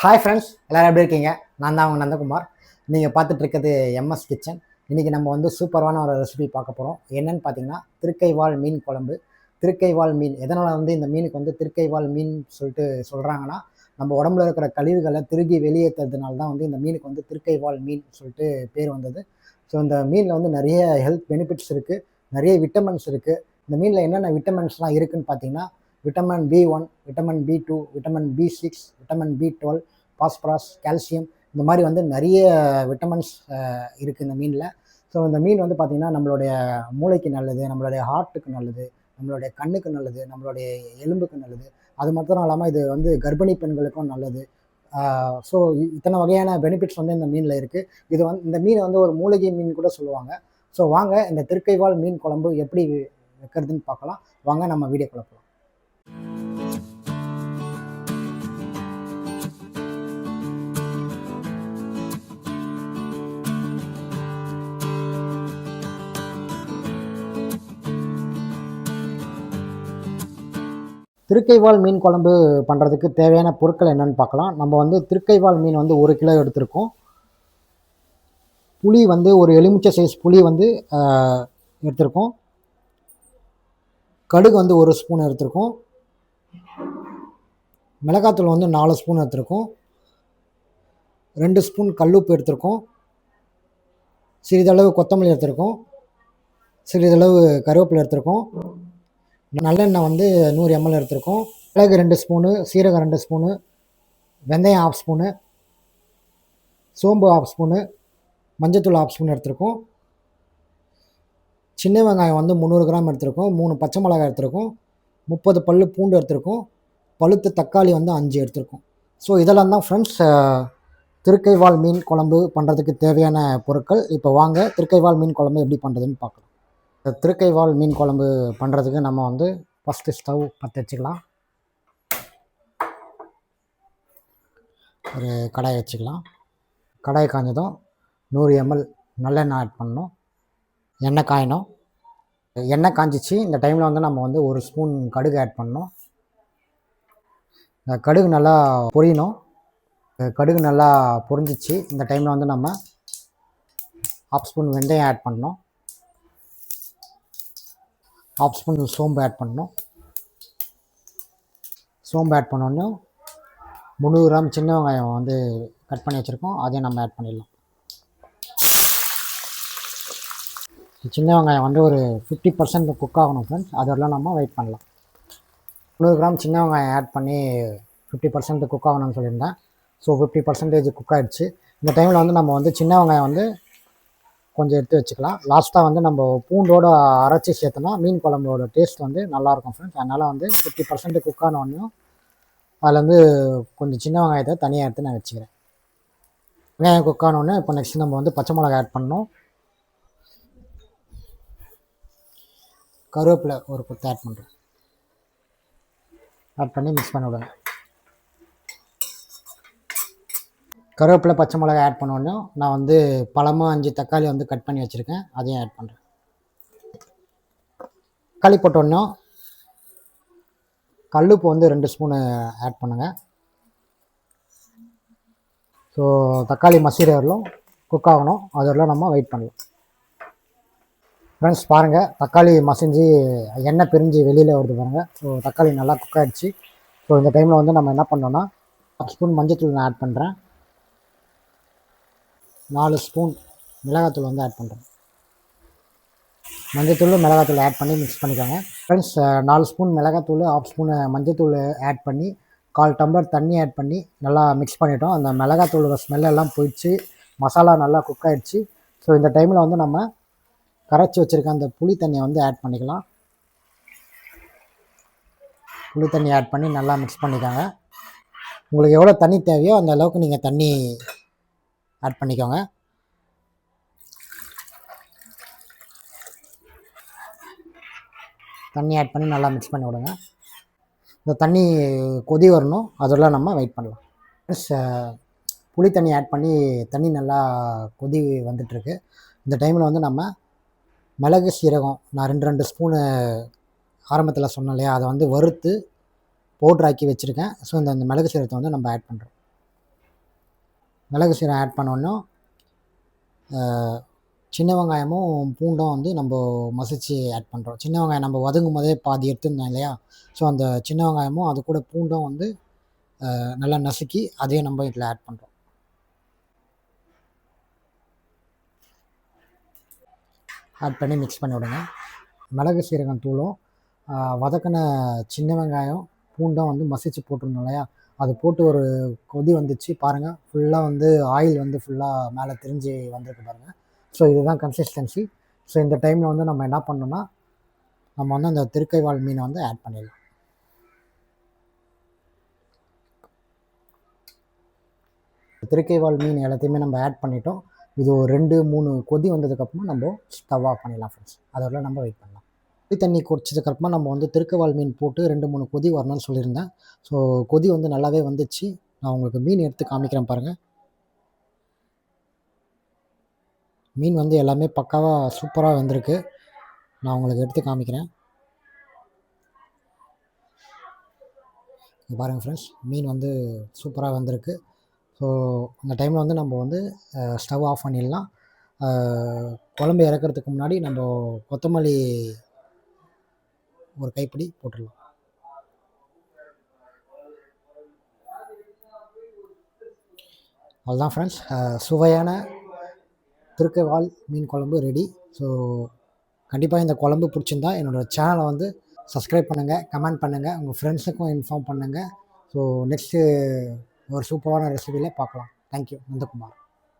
Hi friends எல்லோரும் எப்படி இருக்கீங்க? நான் தான் அவங்க நந்தகுமார். நீங்கள் பார்த்துட்ருக்கிறது எம்எஸ் கிச்சன் இன்றைக்கி நம்ம வந்து சூப்பரான ஒரு ரெசிபி பார்க்க போகிறோம் என்னென்னு பார்த்தீங்கன்னா திருக்கைவாள் மீன் குழம்பு. திருக்கைவால் மீன் எதனால் வந்து இந்த மீனுக்கு வந்து திருக்கைவால் மீன் சொல்லிட்டு சொல்கிறாங்கன்னா நம்ம உடம்புல இருக்கிற கழிவுகளை திருகி வெளியேற்றுறதுனால தான் வந்து இந்த மீனுக்கு வந்து திருக்கைவாள் மீன் சொல்லிட்டு பேர் வந்தது. ஸோ இந்த மீனில் வந்து நிறைய ஹெல்த் பெனிஃபிட்ஸ் இருக்குது நிறைய விட்டமின்ஸ் இருக்குது இந்த மீனில் என்னென்ன விட்டமின்ஸ்லாம் இருக்குதுன்னு பார்த்தீங்கன்னா vitamin B one vitamin B two vitamin B six vitamin B twelve phosphorus calcium இந்த மாதிரி வந்து நிறைய விட்டமின்ஸ் இருக்குது இந்த மீனில். ஸோ இந்த மீன் வந்து பார்த்திங்கன்னா நம்மளுடைய மூளைக்கு நல்லது நம்மளுடைய ஹார்ட்டுக்கு நல்லது நம்மளுடைய கண்ணுக்கு நல்லது நம்மளுடைய எலும்புக்கு நல்லது. அது மட்டும் இல்லாமல் இது வந்து கர்ப்பிணி பெண்களுக்கும் நல்லது. ஸோ இத்தனை வகையான பெனிஃபிட்ஸ் வந்து இந்த மீனில் இருக்குது இது வந்து இந்த மீனை வந்து ஒரு மூலிகை மீன் கூட சொல்லுவாங்க. ஸோ வாங்க இந்த திருக்கைவால் மீன் குழம்பு எப்படி வைக்கிறதுன்னு பார்க்கலாம் வாங்க நம்ம வீடியோ குழப்பலாம் திருக்கைவால் மீன் குழம்பு பண்ணுறதுக்கு தேவையான பொருட்கள் என்னென்னு பார்க்கலாம். நம்ம வந்து திருக்கைவால் மீன் வந்து ஒரு கிலோ எடுத்திருக்கோம். புளி வந்து ஒரு எலுமிச்சை சைஸ் புளி வந்து எடுத்திருக்கோம். கடுகு வந்து ஒரு ஸ்பூன் எடுத்திருக்கோம். மிளகாத்தூள் வந்து நாலு ஸ்பூன் எடுத்திருக்கோம். ரெண்டு ஸ்பூன் கல்லுப்பு எடுத்திருக்கோம். சிறிதளவு கொத்தமல்லி எடுத்திருக்கோம். சிறிதளவு கருவேப்பிலை எடுத்திருக்கோம். நல்லெண்ணெய் வந்து நூறு எம்எல் எடுத்திருக்கோம். மிளகு ரெண்டு ஸ்பூனு சீரகம் ரெண்டு ஸ்பூனு வெந்தயம் ஆஃப் ஸ்பூனு சோம்பு ஆஃப் ஸ்பூனு மஞ்சத்தூள் ஆஃப் ஸ்பூன் எடுத்திருக்கோம். சின்ன வெங்காயம் வந்து முந்நூறு கிராம் எடுத்திருக்கோம். மூணு பச்சை மிளகாய் எடுத்திருக்கோம். முப்பது பல் பூண்டு எடுத்திருக்கோம். பழுத்து தக்காளி வந்து அஞ்சு எடுத்திருக்கோம். ஸோ இதெல்லாம் தான் ஃப்ரெண்ட்ஸ் திருக்கைவால் மீன் குழம்பு பண்ணுறதுக்கு தேவையான பொருட்கள். இப்போ வாங்க திருக்கைவால் மீன் குழம்பு எப்படி பண்ணுறதுன்னு பார்க்கலாம். திருக்கைவால் மீன் குழம்பு பண்ணுறதுக்கு நம்ம வந்து ஃபஸ்ட்டு ஸ்டவ் பற்ற வச்சுக்கலாம் ஒரு கடாய் வச்சுக்கலாம். கடாய் காஞ்சதும் நூறு எம்எல் நல்லெண்ணெய் ஆட் பண்ணணும். எண்ணெய் காயணும். எண்ணெய் காஞ்சிச்சு. இந்த டைமில் வந்து நம்ம வந்து ஒரு ஸ்பூன் கடுகு ஆட் பண்ணோம் இந்த கடுகு நல்லா பொரியணும். கடுகு நல்லா பொரிஞ்சிச்சு. இந்த டைமில் வந்து நம்ம ஹாஃப் ஸ்பூன் வெந்தயம் ஆட் பண்ணோம் ஹாஃப் ஸ்பூன் சோம்பு ஆட் பண்ணோம் சோம்பு ஆட் பண்ணோன்னு முந்நூறு கிராம் சின்ன வெங்காயம் வந்து கட் பண்ணி வச்சுருக்கோம். அதையும் நம்ம ஆட் பண்ணிடலாம். சின்ன வெங்காயம் வந்து ஒரு ஃபிஃப்டி பர்சன்ட் குக் ஆகணும் ஃப்ரெண்ட்ஸ் அதெல்லாம் நம்ம வெயிட் பண்ணலாம். முந்நூறு கிராம் சின்ன வெங்காயம் ஆட் பண்ணி ஃபிஃப்டி பர்சன்ட் குக் ஆகணும்னு சொல்லியிருந்தேன். ஸோ ஃபிஃப்டி பர்சன்டேஜ் குக் ஆகிடுச்சு இந்த டைமில் வந்து நம்ம வந்து சின்ன வெங்காயம் வந்து கொஞ்சம் எடுத்து வச்சுக்கலாம். லாஸ்ட்டாக வந்து நம்ம பூண்டோட அரைச்சி சேர்த்தோன்னா மீன் குழம்போட டேஸ்ட் வந்து நல்லாயிருக்கும் ஃப்ரெண்ட்ஸ் அதனால் வந்து ஃபிஃப்டி பர்சன்ட் குக் ஆனோடனையும் அதில் வந்து கொஞ்சம் சின்ன வெங்காயத்தை தனியாக எடுத்து நான் வச்சுக்கிறேன். வெங்காயம் குக் ஆனோடனே இப்போ நெக்ஸ்ட் நம்ம வந்து பச்சை மிளகாய் ஆட் பண்ணணும். கருவேப்பிலை ஒரு கொத்து ஆட் பண்ணுறேன் ஆட் பண்ணி மிக்ஸ் பண்ண விடுங்க. கருவேப்பிலை பச்சை மிளகாய் ஆட் பண்ணோடனே நான் வந்து பழமாக அஞ்சு தக்காளி வந்து கட் பண்ணி வச்சுருக்கேன். அதையும் ஆட் பண்ணுறேன் தக்காளி போட்டோடனே கல்லுப்பு வந்து ரெண்டு ஸ்பூனு ஆட் பண்ணுங்கள் ஸோ தக்காளி மசீரலும் குக் ஆகணும். அதெல்லாம் நம்ம வெயிட் பண்ணலாம். ஃப்ரெண்ட்ஸ் பாருங்கள் தக்காளி மசிஞ்சு எண்ணெய் பிரிஞ்சு வெளியில் வருது பாருங்கள் ஸோ தக்காளி நல்லா குக் ஆகிடுச்சு ஸோ இந்த டைமில் வந்து நம்ம என்ன பண்ணோன்னா பத்து ஸ்பூன் மஞ்சள் நான் ஆட் பண்ணுறேன் நாலு ஸ்பூன் மிளகாத்தூள் வந்து ஆட் பண்ணுறேன் மஞ்சத்தூள் மிளகாத்தூள் ஆட் பண்ணி மிக்ஸ் பண்ணிக்கோங்க. ஃப்ரெண்ட்ஸ் நாலு ஸ்பூன் மிளகாத்தூள் ஆஃப் ஸ்பூன் மஞ்சத்தூள் ஆட் பண்ணி கால் டம்ளர் தண்ணி ஆட் பண்ணி நல்லா மிக்ஸ் பண்ணிட்டோம். அந்த மிளகாத்தூளோட ஸ்மெல்லெல்லாம் போயிடுச்சு. மசாலா நல்லா குக் ஆகிடுச்சு ஸோ இந்த டைமில் வந்து நம்ம கரைச்சி வச்சுருக்க அந்த புளி தண்ணியை வந்து ஆட் பண்ணிக்கலாம். புளி தண்ணி ஆட் பண்ணி நல்லா மிக்ஸ் பண்ணிக்கோங்க. உங்களுக்கு எவ்வளோ தண்ணி தேவையோ அந்த அளவுக்கு நீங்கள் தண்ணி ஆட் பண்ணிக்கோங்க. தண்ணி ஆட் பண்ணி நல்லா மிக்ஸ் பண்ணி விடுங்க. இந்த தண்ணி கொதி வரணும். அதெல்லாம் நம்ம வெயிட் பண்ணலாம். ப்ளஸ் புளி தண்ணி ஆட் பண்ணி தண்ணி நல்லா கொதி வந்துட்டுருக்கு இந்த டைமில் வந்து நம்ம மிளகு சீரகம் நான் ரெண்டு ரெண்டு ஸ்பூனு ஆரம்பத்தில் சொன்னேன் இல்லையா? அதை வந்து வறுத்து பவுட்ராக்கி வச்சுருக்கேன். ஸோ இந்த மிளகு சீரகத்தை வந்து நம்ம ஆட் பண்ணுறோம் மிளகு சீரகம் ஆட் பண்ணோன்னும் சின்ன வெங்காயமும் பூண்டும் வந்து நம்ம மசிச்சு ஆட் பண்ணுறோம் சின்ன வெங்காயம் நம்ம வதங்கும் போதே பாதி எடுத்துருந்தோம் இல்லையா? ஸோ அந்த சின்ன வெங்காயமும் அது கூட பூண்டும் வந்து நல்லா நசுக்கி அதையும் நம்ம இதில் ஆட் பண்ணுறோம் ஆட் பண்ணி மிக்ஸ் பண்ணி விடுங்க. மிளகு சீரகம் தூளும் வதக்கின சின்ன வெங்காயம் பூண்டும் வந்து மசிச்சு போட்டிருந்தோம் இல்லையா? அது போட்டு ஒரு கொதி வந்துச்சு. பாருங்கள் ஃபுல்லாக வந்து ஆயில் வந்து ஃபுல்லாக மேலே தெரிஞ்சு வந்திருக்கு பாருங்கள் ஸோ இதுதான் கன்சிஸ்டன்சி ஸோ இந்த டைமில் வந்து நம்ம என்ன பண்ணோம்னா நம்ம வந்து அந்த திருக்கைவால் மீனை வந்து ஆட் பண்ணிடலாம். திருக்கைவால் மீன் எல்லாத்தையுமே நம்ம ஆட் பண்ணிட்டோம். இது ஒரு ரெண்டு மூணு கொதி வந்ததுக்கப்புறமா நம்ம ஸ்டவ் ஆஃப் பண்ணிடலாம் ஃப்ரெண்ட்ஸ் அதோட நம்ம வெயிட் பண்ணலாம். கொதி தண்ணி குடிச்சதுக்கப்புறமா நம்ம வந்து திருக்கவால் மீன் போட்டு ரெண்டு மூணு கொதி வரணும்னு சொல்லியிருந்தேன். ஸோ கொதி வந்து நல்லாவே வந்துச்சு. நான் உங்களுக்கு மீன் எடுத்து காமிக்கிறேன் பாருங்கள் மீன் வந்து எல்லாமே பக்காவாக சூப்பராக வந்திருக்கு. நான் உங்களுக்கு எடுத்து காமிக்கிறேன். பாருங்கள் ஃப்ரெண்ட்ஸ் மீன் வந்து சூப்பராக வந்திருக்கு. ஸோ அந்த டைமில் வந்து நம்ம வந்து ஸ்டவ் ஆஃப் பண்ணிடலாம். குழம்பு இறக்கிறதுக்கு முன்னாடி நம்ம கொத்தமல்லி ஒரு கைப்பிடி போட்டுடலாம். அவ்வளோதான் ஃப்ரெண்ட்ஸ் சுவையான திருக்கைவால் மீன் குழம்பு ரெடி ஸோ கண்டிப்பாக இந்த குழம்பு பிடிச்சிருந்தா என்னோடய சேனலை வந்து சப்ஸ்கிரைப் பண்ணுங்கள் கமெண்ட் பண்ணுங்கள் உங்கள் ஃப்ரெண்ட்ஸுக்கும் இன்ஃபார்ம் பண்ணுங்கள் ஸோ நெக்ஸ்ட்டு ஒரு சூப்பரான ரெசிபியில் பார்க்கலாம் தேங்க்யூ நந்தகுமார்.